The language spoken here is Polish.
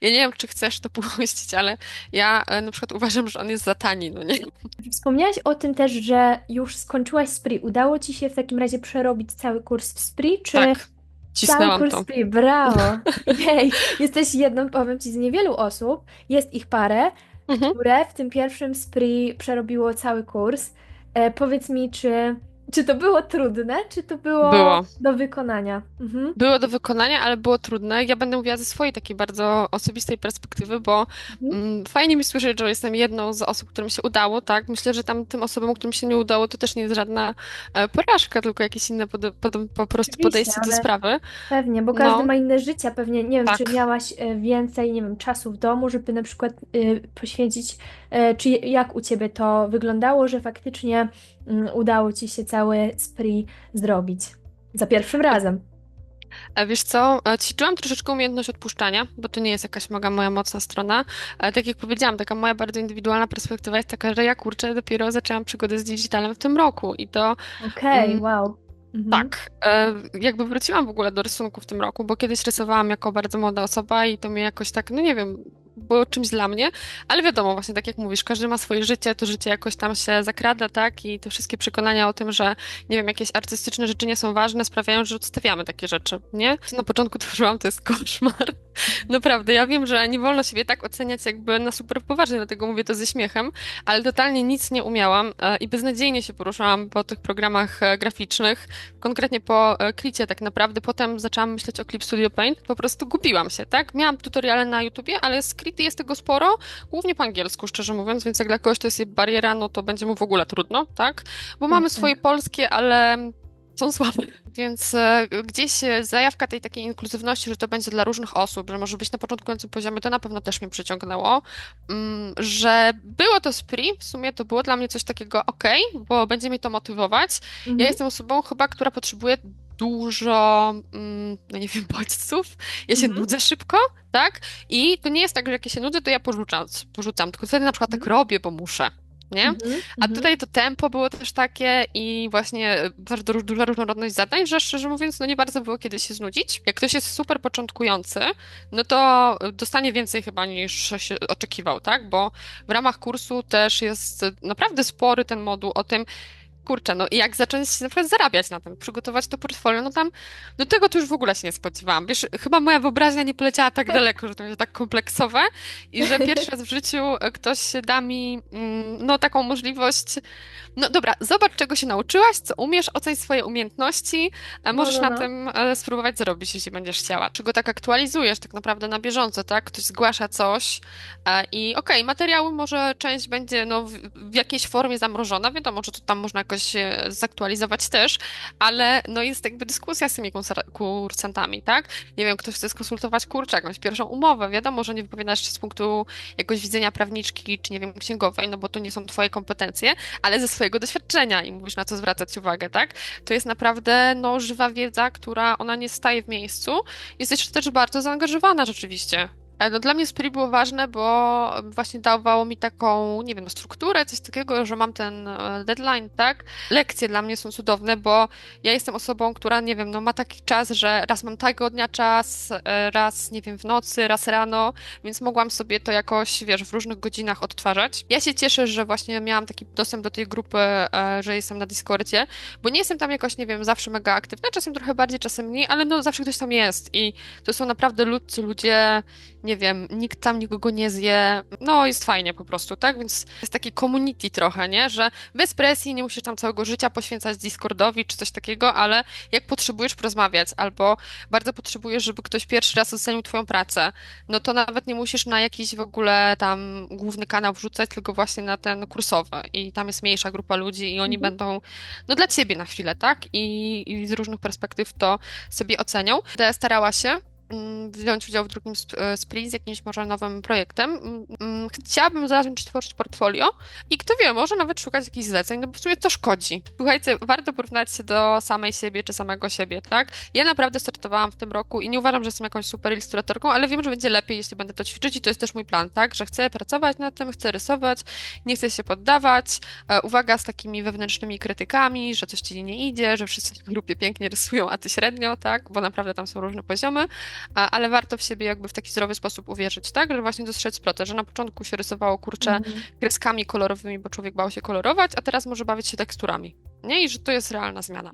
Ja nie wiem, czy chcesz to puścić, ale ja e, na przykład uważam, że on jest za tani, no nie? Wspomniałaś o tym też, że już skończyłaś SPRI. Udało ci się w takim razie przerobić cały kurs w SPRI, czy Tak, cały kurs to. Brawo! Jej, jesteś jedną, powiem ci, z niewielu osób, jest ich parę, Mhm. które w tym pierwszym SPRI przerobiło cały kurs. E, powiedz mi, czy, czy to było trudne, czy to było Było. do wykonania? Mhm. Było do wykonania, ale było trudne. Ja będę mówiła ze swojej takiej bardzo osobistej perspektywy, bo Mhm. mm, fajnie mi słyszeć, że jestem jedną z osób, którym się udało, tak? Myślę, że tam tym osobom, którym się nie udało, to też nie jest żadna e, porażka, tylko jakieś inne pod, pod, po prostu Oczywiście, podejście do sprawy. Pewnie, bo każdy No, ma inne życie. Pewnie nie wiem, czy tak. miałaś e, więcej, nie wiem, czasu w domu, żeby na przykład y, poświęcić, czy jak u ciebie to wyglądało, że faktycznie mm, udało ci się cały spree zrobić za pierwszym razem. E, Wiesz co, e, ćwiczyłam troszeczkę umiejętność odpuszczania, bo to nie jest jakaś moja, moja mocna strona. Ale tak jak powiedziałam, taka moja bardzo indywidualna perspektywa jest taka, że ja kurczę, dopiero zaczęłam przygodę z digitalem w tym roku i to Okej, mm, wow. Mhm. tak, e, jakby wróciłam w ogóle do rysunku w tym roku, bo kiedyś rysowałam jako bardzo młoda osoba i to mnie jakoś tak, no nie wiem, było czymś dla mnie, ale wiadomo, właśnie tak jak mówisz, każdy ma swoje życie, to życie jakoś tam się zakrada, tak? I te wszystkie przekonania o tym, że nie wiem, jakieś artystyczne rzeczy nie są ważne, sprawiają, że odstawiamy takie rzeczy, nie? Na początku tworzyłam, to jest koszmar. Naprawdę, ja wiem, że nie wolno siebie tak oceniać jakby na super poważnie, dlatego mówię to ze śmiechem, ale totalnie nic nie umiałam e, i beznadziejnie się poruszałam po tych programach e, graficznych, konkretnie po e, Klicie tak naprawdę. Potem zaczęłam myśleć o Clip Studio Paint, po prostu gubiłam się, tak? Miałam tutoriale na YouTubie, ale z Krity jest tego sporo, głównie po angielsku, szczerze mówiąc, więc jak dla kogoś to jest bariera, no to będzie mu w ogóle trudno, tak? Bo Tak, mamy swoje tak. polskie, ale są słabe. Więc e, gdzieś e, zajawka tej takiej inkluzywności, że to będzie dla różnych osób, że może być na początkującym poziomie, to na pewno też mnie przyciągnęło. Mm, Że było to spree, w sumie to było dla mnie coś takiego ok, bo będzie mnie to motywować. Ja Mhm. jestem osobą chyba, która potrzebuje dużo, mm, no nie wiem, bodźców. Ja się Mhm. nudzę szybko, tak? I to nie jest tak, że jak ja się nudzę, to ja porzucam, porzucam, tylko wtedy na przykład tak Mhm. robię, bo muszę. Nie? Mhm. A Mhm. tutaj to tempo było też takie i właśnie bardzo róż- duża różnorodność zadań, że szczerze mówiąc, no nie bardzo było kiedy się znudzić. Jak ktoś jest super początkujący, no to dostanie więcej chyba niż się oczekiwał, tak? Bo w ramach kursu też jest naprawdę spory ten moduł o tym, Kurczę, no i jak zacząć na przykład zarabiać na tym, przygotować to portfolio, no tam do tego to już w ogóle się nie spodziewałam. Wiesz, chyba moja wyobraźnia nie poleciała tak daleko, że to będzie tak kompleksowe i że pierwszy raz w życiu ktoś da mi mm, no taką możliwość no dobra, zobacz, czego się nauczyłaś, co umiesz, oceń swoje umiejętności, a No, możesz no, na no. tym e, spróbować zarobić, jeśli będziesz chciała. Czego tak aktualizujesz tak naprawdę na bieżąco, tak? Ktoś zgłasza coś e, i okej, materiału może część będzie no, w, w jakiejś formie zamrożona, wiadomo, że to tam można jakoś e, zaktualizować też, ale no jest jakby dyskusja z tymi kursa- kursantami, tak? Nie wiem, ktoś chce skonsultować kurczę, jakąś pierwszą umowę, wiadomo, że nie wypowiadasz się z punktu jakoś widzenia prawniczki, czy nie wiem, księgowej, no bo to nie są twoje kompetencje, ale ze swojego doświadczenia i mówisz, na co zwracać uwagę, tak? To jest naprawdę, no, żywa wiedza, która ona nie staje w miejscu. Jesteś też bardzo zaangażowana rzeczywiście. E, No, dla mnie Spree było ważne, bo właśnie dawało mi taką, nie wiem, strukturę, coś takiego, że mam ten e, deadline, tak? Lekcje dla mnie są cudowne, bo ja jestem osobą, która, nie wiem, no ma taki czas, że raz mam tego dnia czas, e, raz, nie wiem, w nocy, raz rano, więc mogłam sobie to jakoś, wiesz, w różnych godzinach odtwarzać. Ja się cieszę, że właśnie miałam taki dostęp do tej grupy, że jestem na Discordzie, bo nie jestem tam jakoś, nie wiem, zawsze mega aktywna, czasem trochę bardziej, czasem mniej, ale no zawsze ktoś tam jest i to są naprawdę ludcy ludzie, nie wiem, nikt tam nikogo nie zje, no jest fajnie po prostu, tak? Więc jest takie community trochę, nie? Że bez presji nie musisz tam całego życia poświęcać Discordowi czy coś takiego, ale jak potrzebujesz porozmawiać albo bardzo potrzebujesz, żeby ktoś pierwszy raz ocenił twoją pracę, no to nawet nie musisz na jakiś w ogóle tam główny kanał wrzucać, tylko właśnie na ten kursowy i tam jest mniejsza grupa ludzi i oni Mhm. będą, no dla ciebie na chwilę, tak? I, i z różnych perspektyw to sobie ocenią. Będę starała się wziąć udział w drugim e, spree z jakimś może nowym projektem. Mm, mm, Chciałabym zacząć tworzyć portfolio i kto wie, może nawet szukać jakichś zleceń, no bo w sumie to szkodzi. Słuchajcie, warto porównać się do samej siebie czy samego siebie, tak? Ja naprawdę startowałam w tym roku i nie uważam, że jestem jakąś super ilustratorką, ale wiem, że będzie lepiej, jeśli będę to ćwiczyć i to jest też mój plan, tak? Że chcę pracować nad tym, chcę rysować, nie chcę się poddawać. E, Uwaga z takimi wewnętrznymi krytykami, że coś ci nie idzie, że wszyscy w grupie pięknie rysują, a ty średnio, tak? Bo naprawdę tam są różne poziomy, ale warto w siebie jakby w taki zdrowy sposób uwierzyć, tak? Że właśnie dostrzec plotę, że na początku się rysowało, kurczę, Mhm. kreskami kolorowymi, bo człowiek bał się kolorować, a teraz może bawić się teksturami, nie? I że to jest realna zmiana.